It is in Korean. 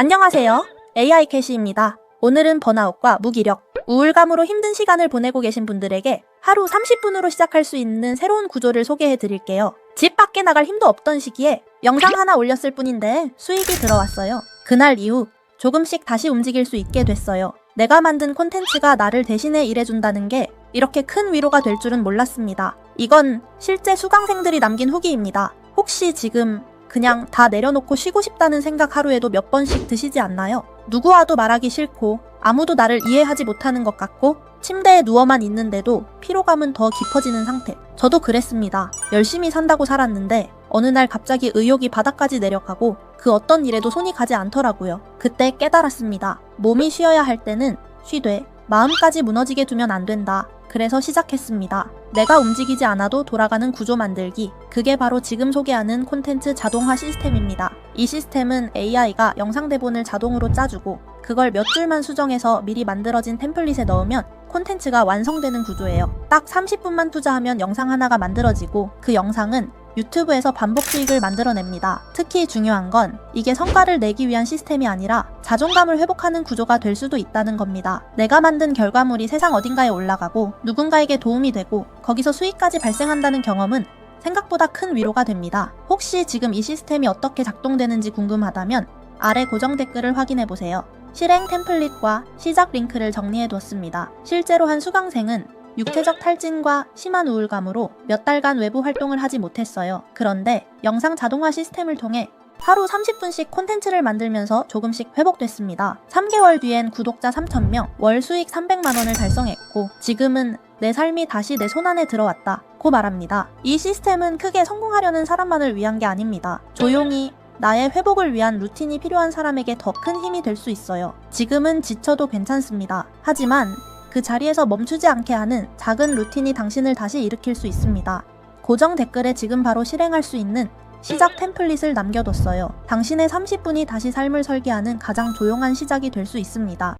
안녕하세요. AI 캐시입니다. 오늘은 번아웃과 무기력, 우울감으로 힘든 시간을 보내고 계신 분들에게 하루 30분으로 시작할 수 있는 새로운 구조를 소개해 드릴게요. 집 밖에 나갈 힘도 없던 시기에 영상 하나 올렸을 뿐인데 수익이 들어왔어요. 그날 이후 조금씩 다시 움직일 수 있게 됐어요. 내가 만든 콘텐츠가 나를 대신해 일해준다는 게 이렇게 큰 위로가 될 줄은 몰랐습니다. 이건 실제 수강생들이 남긴 후기입니다. 혹시 지금 그냥 다 내려놓고 쉬고 싶다는 생각 하루에도 몇 번씩 드시지 않나요? 누구와도 말하기 싫고 아무도 나를 이해하지 못하는 것 같고 침대에 누워만 있는데도 피로감은 더 깊어지는 상태. 저도 그랬습니다. 열심히 산다고 살았는데 어느 날 갑자기 의욕이 바닥까지 내려가고 그 어떤 일에도 손이 가지 않더라고요. 그때 깨달았습니다. 몸이 쉬어야 할 때는 쉬되 마음까지 무너지게 두면 안 된다. 그래서 시작했습니다. 내가 움직이지 않아도 돌아가는 구조 만들기. 그게 바로 지금 소개하는 콘텐츠 자동화 시스템입니다. 이 시스템은 AI가 영상 대본을 자동으로 짜주고 그걸 몇 줄만 수정해서 미리 만들어진 템플릿에 넣으면 콘텐츠가 완성되는 구조예요. 딱 30분만 투자하면 영상 하나가 만들어지고 그 영상은 유튜브에서 반복 수익을 만들어냅니다. 특히 중요한 건 이게 성과를 내기 위한 시스템이 아니라 자존감을 회복하는 구조가 될 수도 있다는 겁니다. 내가 만든 결과물이 세상 어딘가에 올라가고 누군가에게 도움이 되고 거기서 수익까지 발생한다는 경험은 생각보다 큰 위로가 됩니다. 혹시 지금 이 시스템이 어떻게 작동되는지 궁금하다면 아래 고정 댓글을 확인해 보세요. 실행 템플릿과 시작 링크를 정리해 뒀습니다. 실제로 한 수강생은 육체적 탈진과 심한 우울감으로 몇 달간 외부 활동을 하지 못했어요. 그런데 영상 자동화 시스템을 통해 하루 30분씩 콘텐츠를 만들면서 조금씩 회복됐습니다. 3개월 뒤엔 구독자 3,000명, 월 수익 300만원을 달성했고, 지금은 내 삶이 다시 내 손안에 들어왔다. 고 말합니다. 이 시스템은 크게 성공하려는 사람만을 위한 게 아닙니다. 조용히 나의 회복을 위한 루틴이 필요한 사람에게 더 큰 힘이 될 수 있어요. 지금은 지쳐도 괜찮습니다. 하지만 그 자리에서 멈추지 않게 하는 작은 루틴이 당신을 다시 일으킬 수 있습니다. 고정 댓글에 지금 바로 실행할 수 있는 시작 템플릿을 남겨뒀어요. 당신의 30분이 다시 삶을 설계하는 가장 조용한 시작이 될 수 있습니다.